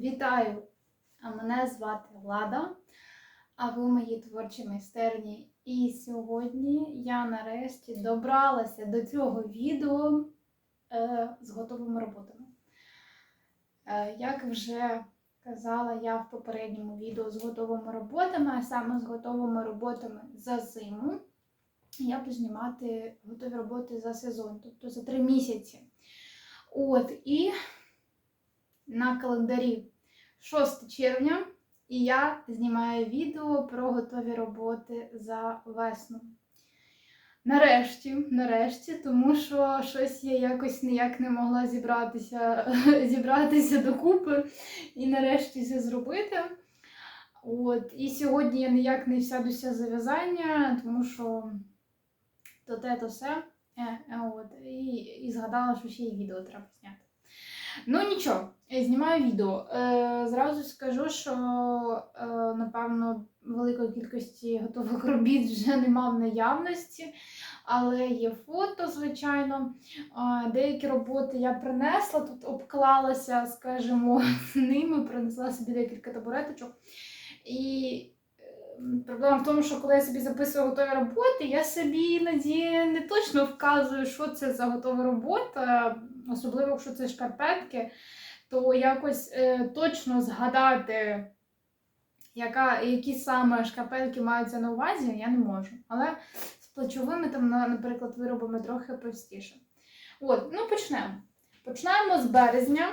Вітаю! Мене звати Влада, а ви у моїй творчій майстерні. І сьогодні я нарешті добралася до цього відео е, з готовими роботами. Е, як вже казала я в попередньому відео з готовими роботами, а саме з готовими роботами за зиму, я буду знімати готові роботи за сезон, тобто за три місяці. От, і на календарі 6 червня, і я знімаю відео про готові роботи за весну. Нарешті, нарешті, тому що щось я якось ніяк не могла зібратися, зібратися докупи і нарешті це зробити. От, і сьогодні я ніяк не сядуся за в'язання, тому що то те, то все. Е, е, от, і, і згадала, що ще й відео треба зняти. Ну нічого, знімаю відео. Е, зразу скажу, що е, напевно великої кількості готових робіт вже нема в наявності, але є фото, звичайно. Е, деякі роботи я принесла, тут обклалася, скажімо, ними, принесла собі декілька табуреточок. І Проблема в тому, що коли я собі записую готові роботи, я собі іноді не точно вказую, що це за готова робота, особливо якщо це шкарпетки, то якось е, точно згадати, яка, які саме шкарпетки маються на увазі, я не можу. Але з плечовими, там, наприклад, виробами трохи простіше. От, ну почнемо. Почнемо з березня.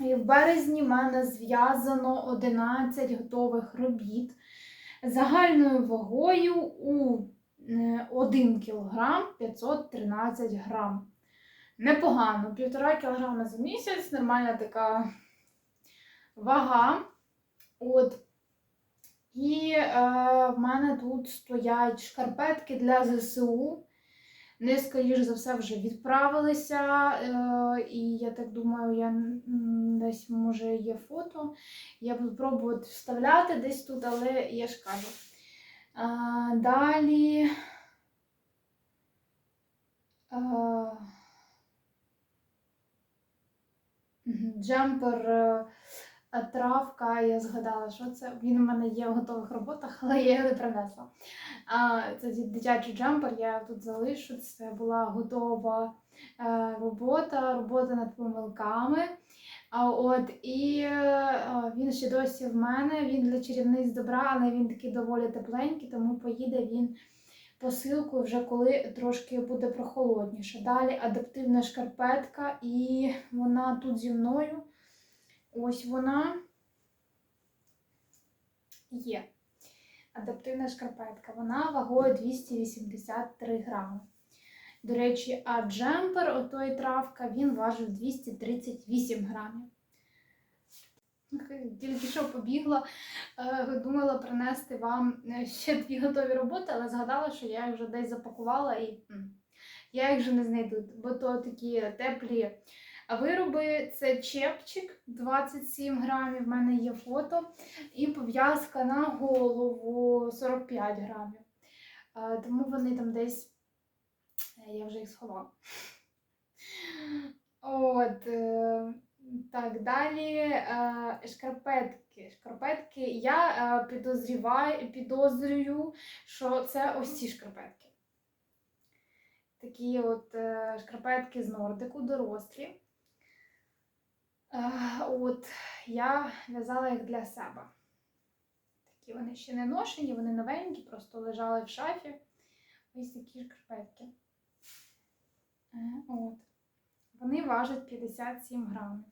І в березні в мене зв'язано 11 готових робіт загальною вагою у е, 1 кг 513 грам. Непогано, 1,5 кг за місяць, нормальна така вага. От. І е, в мене тут стоять шкарпетки для ЗСУ. Вони, скоріш за все, вже відправилися. Е, і я так думаю, я десь може є фото. Я буду пробувати вставляти десь тут, але я ж кажу. Далі. А, Травка, я згадала, що це. Він у мене є в готових роботах, але я його не принесла. Це дитячий джемпер, я тут залишу. Це була готова е, робота, робота над помилками. От і е, він ще досі в мене. Він для чарівниць добра, але він такий доволі тепленький, тому поїде він посилкою вже коли трошки буде прохолодніше. Далі адаптивна шкарпетка, і вона тут зі мною. Ось вона є. Адаптивна шкарпетка. Вона вагою 283 грами. До речі, а джемпер, отої травка, він важив 238 грамів. Тільки що побігла, е, думала принести вам е, ще дві готові роботи, але згадала, що я їх вже десь запакувала і я їх вже не знайду, бо то такі теплі вироби. Це чепчик 27 грамів, в мене є фото, і пов'язка на голову 45 грамів. Тому вони там десь, е, я вже їх сховала. От, е, так, далі е, шкарпетки. Шкарпетки. Я підозріваю, підозрюю, що це ось ці шкарпетки. Такі от шкарпетки з нордику, дорослі. Е, от, я в'язала їх для себе. Такі вони ще не ношені, вони новенькі, просто лежали в шафі. Ось такі шкарпетки. Е, от. Вони важать 57 грамів.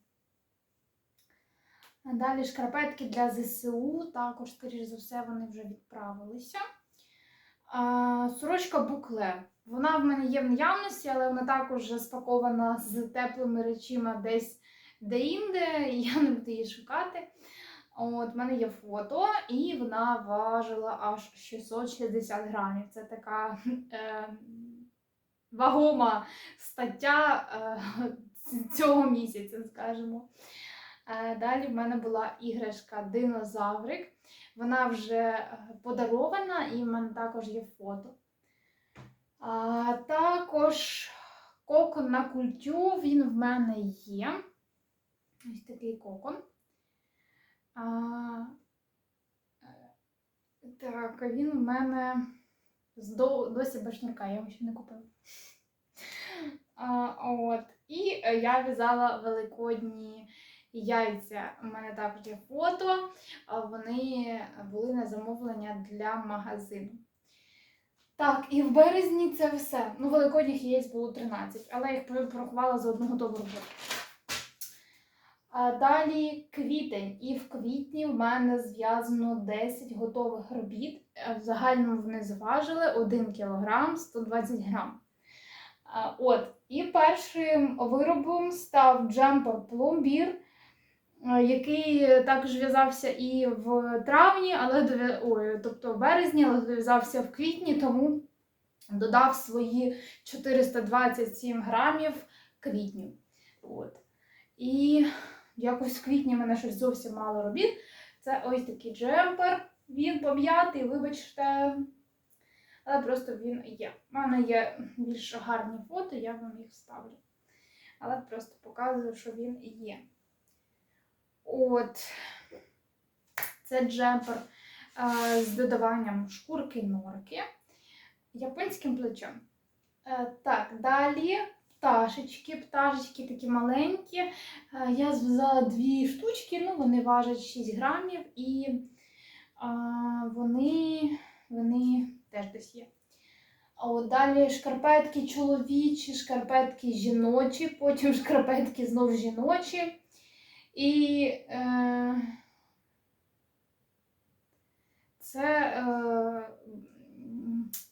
А Далі шкарпетки для ЗСУ, також, скоріш за все, вони вже відправилися. А, сорочка букле. Вона в мене є в наявності, але вона також спакована з теплими речима десь де-інде, я не буду її шукати. От, в мене є фото, і вона важила аж 660 грамів. Це така е, вагома стаття е, цього місяця, скажімо. Е, Далі в мене була іграшка динозаврик. Вона вже е, подарована, і в мене також є фото. А, також кокон на культю, він в мене є. Ось такий кокон. А, е, так, він у мене досі без шнурка, я його ще не купила. А, от. І я в'язала великодні яйця. У мене також є фото. Вони були на замовлення для магазину. Так, і в березні це все. Ну, великодніх яєць було 13, але я їх порахувала за роботу. А далі квітень. І в квітні в мене зв'язано 10 готових робіт. Е, В загальному вони зважили 1 кг 120 грам. От, і першим виробом став джемпер пломбір, е, який також в'язався і в травні, але ой, тобто в березні, але дов'язався в квітні, тому додав свої 427 грамів квітню. От. І якось в квітні мене щось зовсім мало робіт. Це ось такий джемпер. Він пом'ятий, вибачте. Але просто він є. У мене є більш гарні фото, я вам їх вставлю. Але просто показую, що він є. От. Це джемпер е, з додаванням шкурки норки японським плечем. Е, так, далі пташечки. Пташечки такі маленькі. Е, я зв'язала дві штучки, ну вони важать 6 грамів і е, вони, вони теж десь є. А от далі шкарпетки чоловічі, шкарпетки жіночі, потім шкарпетки знов жіночі. І е, це е,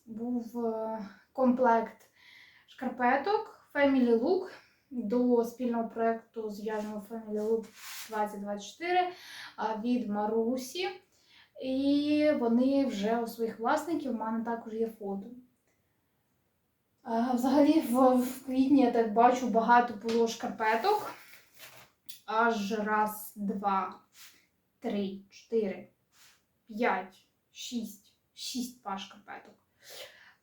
був е, комплект шкарпеток Family Look до спільного проєкту зв'язаного Family Look 2024 від Марусі. І вони вже у своїх власників, у мене також є фото. Взагалі, в, в квітні я так бачу багато було шкарпеток. Аж раз, два, три, чотири, п'ять, шість, шість пар шкарпеток.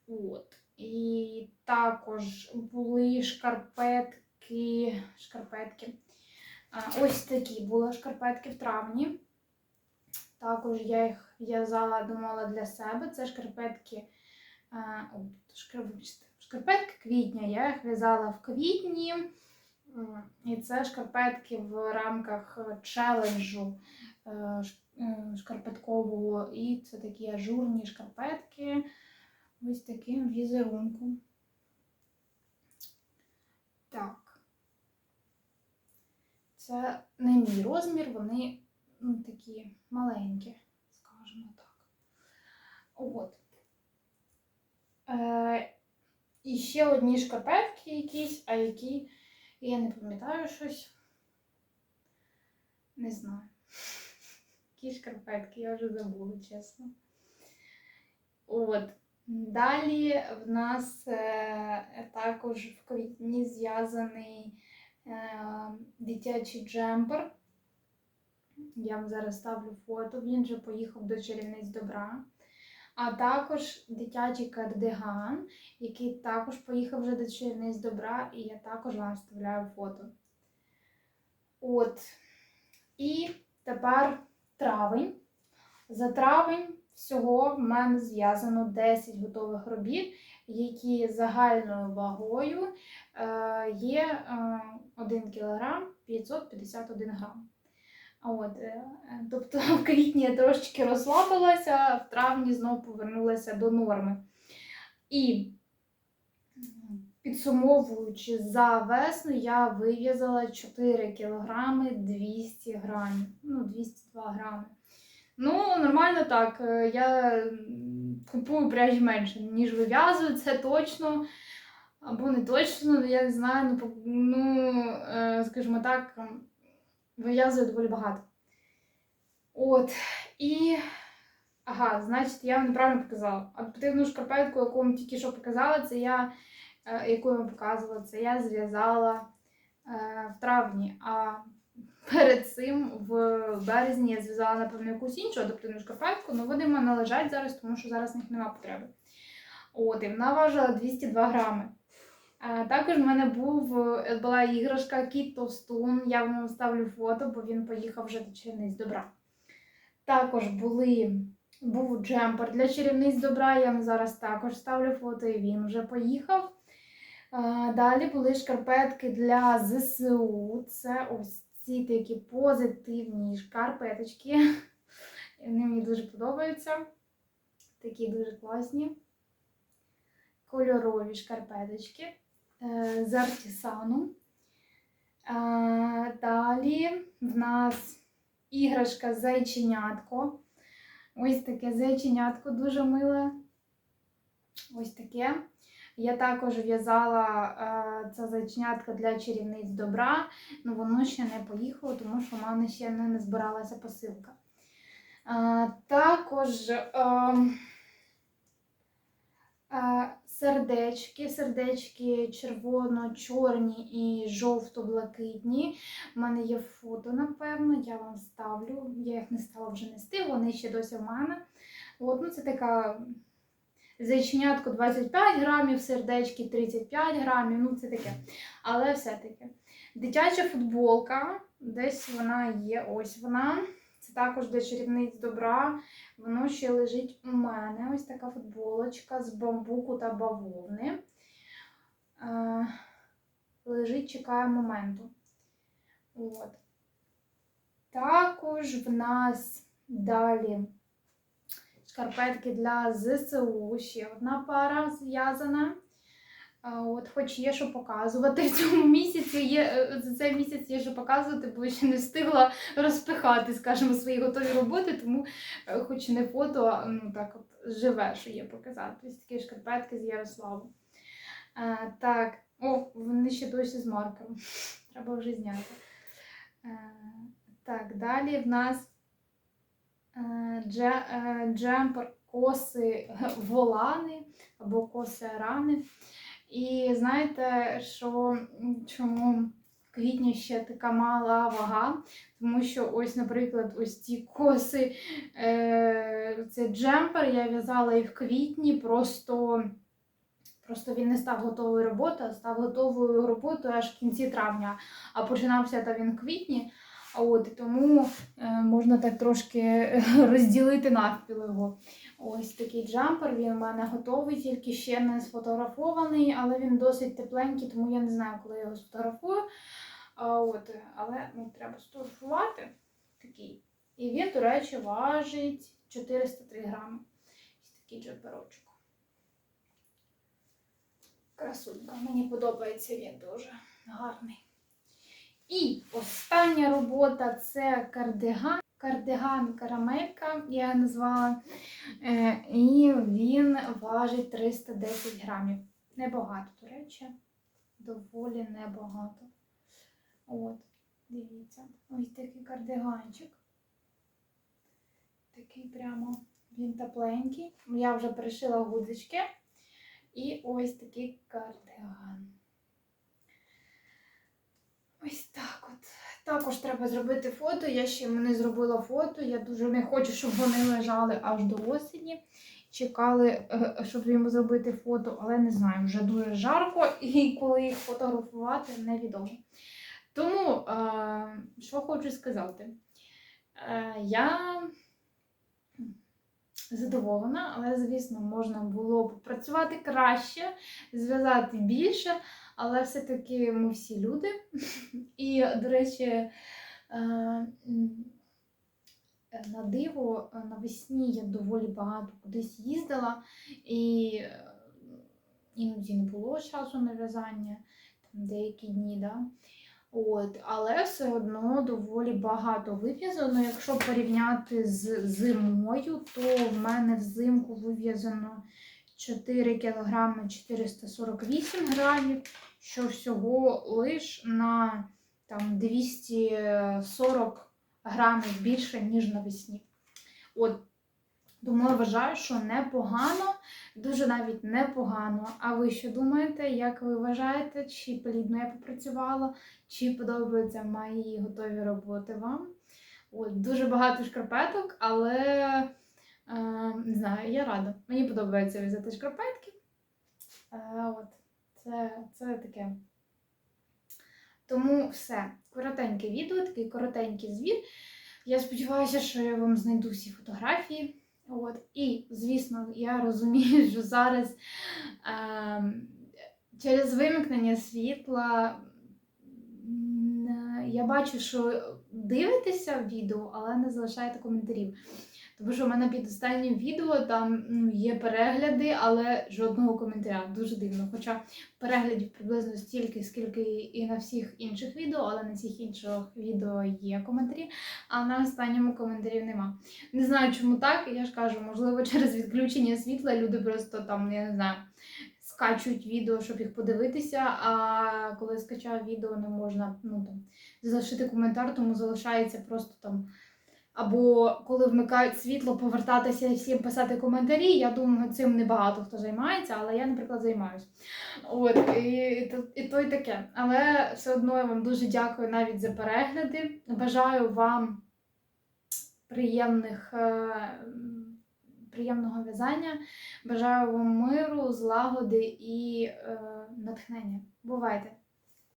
От. І також були шкарпетки. шкарпетки. Ось такі були шкарпетки в травні. Також я їх в'язала, думала для себе. Це шкарпетки. О, шкарпетки квітня. Я їх в'язала в квітні. І це шкарпетки в рамках челенджу е, шкарпеткового. І це такі ажурні шкарпетки. Ось таким візерунком. Так. Це не мій розмір, вони ну, такі маленькі, скажімо так. От. Е, і ще одні шкарпетки якісь, а які я не пам'ятаю щось. Не знаю. Які шкарпетки, я вже забула, чесно. От. Далі в нас е, також в квітні зв'язаний е, дитячий джемпер. Я вам зараз ставлю фото, він вже поїхав до чарівниць добра. А також дитячий кардиган, який також поїхав вже до чарівниць добра, і я також вам вставляю фото. От. І тепер травень. За травень всього в мене зв'язано 10 готових робіт, які загальною вагою е, є е, 1 кг 551 грам. От, е, тобто в квітні я трошечки розслабилася, в травні знову повернулася до норми. І підсумовуючи за весну, я вив'язала 4 кг 200 грамів. Ну, 202 грами. Ну, нормально так. Е, Я купую пряжі менше, ніж вив'язую, це точно. Або не точно, я не знаю, ну, ну е, скажімо так, вив'язую доволі багато. От. І. Ага, значить, я вам неправильно показала. Адаптивну шкарпетку, яку вам тільки що показала, це я, е, яку я вам показувала, це я зв'язала е, в травні. А перед цим в березні я зв'язала, напевно, якусь іншу адаптивну шкарпетку, але вони в мене лежать зараз, тому що зараз в них немає потреби. От, і вона важила 202 грами. А, також в мене був, е, була іграшка Кіт Товстун. Я вам ставлю фото, бо він поїхав вже до черниць добра. також були, був джемпер для чарівниць добра. Я вам зараз також ставлю фото, і він вже поїхав. А, Далі були шкарпетки для ЗСУ. Це ось ці такі позитивні шкарпеточки. Вони мені дуже подобаються. Такі дуже класні. Кольорові шкарпеточки е, з артісану. Е, Далі в нас іграшка зайченятко. Ось таке зайченятко дуже миле. Ось таке. Я також в'язала е, це зайченятко для чарівниць добра, але воно ще не поїхало, тому що в мене ще не, збиралася посилка. Е, також е, е, сердечки, сердечки червоно-чорні і жовто-блакитні. У мене є фото, напевно, я вам ставлю. Я їх не стала вже нести, вони ще досі в мене. От, ну, це така зайченятко 25 грамів, сердечки 35 грамів, ну це таке. Але все-таки. Дитяча футболка, десь вона є, ось вона. Це також для чарівниць добра. Воно ще лежить у мене. Ось така футболочка з бамбуку та бавовни. Е, лежить, чекає моменту. От. Також в нас далі шкарпетки для ЗСУ. Ще одна пара зв'язана. От, хоч є що показувати в цьому місяці. Є, е, за цей місяць є що показувати, бо ще не встигла розпихати, скажімо, свої готові роботи, тому е, хоч не фото, а ну так от живе, що є показати. Ось такі шкарпетки з Ярославу. А, так, о, вони ще досі з маркером. Треба вже зняти. А, так, далі в нас е, е, джемпер коси волани або коси арани. І знаєте, що чому в квітні ще така мала вага? Тому що ось, наприклад, ось ці коси, е, це джемпер, я в'язала і в квітні, просто, просто він не став готовою роботою, став готовою роботою аж в кінці травня, а починався та він в квітні. От тому е, можна так трошки розділити навпіл його. Ось такий джампер, він у мене готовий, тільки ще не сфотографований, але він досить тепленький, тому я не знаю, коли я його сфотографую. От, але ну, треба сфотографувати такий. І він, до речі, важить 403 грами. Ось такий джемперочок. Красунька, мені подобається він дуже гарний. І остання робота це кардиган. Кардиган карамелька, я його назвала. Е, і він важить 310 грамів. Небагато, до речі. Доволі небагато. От, дивіться, ось такий кардиганчик. Такий прямо він тепленький. Я вже пришила гудзички. І ось такий кардиган. Ось так от. Також треба зробити фото. Я ще не зробила фото. Я дуже не хочу, щоб вони лежали аж до осені. Чекали, е, щоб йому зробити фото, але не знаю, вже дуже жарко, і коли їх фотографувати, невідомо. Тому, е, що хочу сказати, Е, я задоволена, але, звісно, можна було б працювати краще, зв'язати більше, але все-таки ми всі люди. І, до речі, е, на диво е, навесні я доволі багато кудись їздила, і е, іноді не було часу на в'язання, деякі дні. Да? От, але все одно доволі багато вив'язано. Якщо порівняти з зимою, то в мене взимку вив'язано 4 кг 448 грамів, що всього лиш на там, 240 грамів більше, ніж навесні. От, тому я вважаю, що непогано, дуже навіть непогано. А ви що думаєте? Як ви вважаєте, чи плідно я попрацювала? Чи подобаються мої готові роботи вам? От, дуже багато шкарпеток, але е, не знаю, я рада. Мені подобається в'язати шкарпетки. Е, от, це, це таке. Тому все. Коротеньке відео, такий коротенький звіт. Я сподіваюся, що я вам знайду всі фотографії. От. І, звісно, я розумію, що зараз е, через вимкнення світла я бачу, що дивитеся відео, але не залишаєте коментарів. Тому що в мене під останнім відео там ну, є перегляди, але жодного коментаря. Дуже дивно. Хоча переглядів приблизно стільки, скільки і на всіх інших відео, але на всіх інших відео є коментарі, а на останньому коментарів нема. Не знаю, чому так. Я ж кажу, можливо, через відключення світла люди просто там, я не знаю, скачують відео, щоб їх подивитися. А коли скачав відео, не можна ну, там, залишити коментар, тому залишається просто там. Або коли вмикають світло, повертатися і всім писати коментарі. Я думаю, цим небагато хто займається, але я, наприклад, займаюся. От, і, і, і то й таке. Але все одно я вам дуже дякую навіть за перегляди. Бажаю вам приємних, е, приємного в'язання. Бажаю вам миру, злагоди і е, натхнення. Бувайте!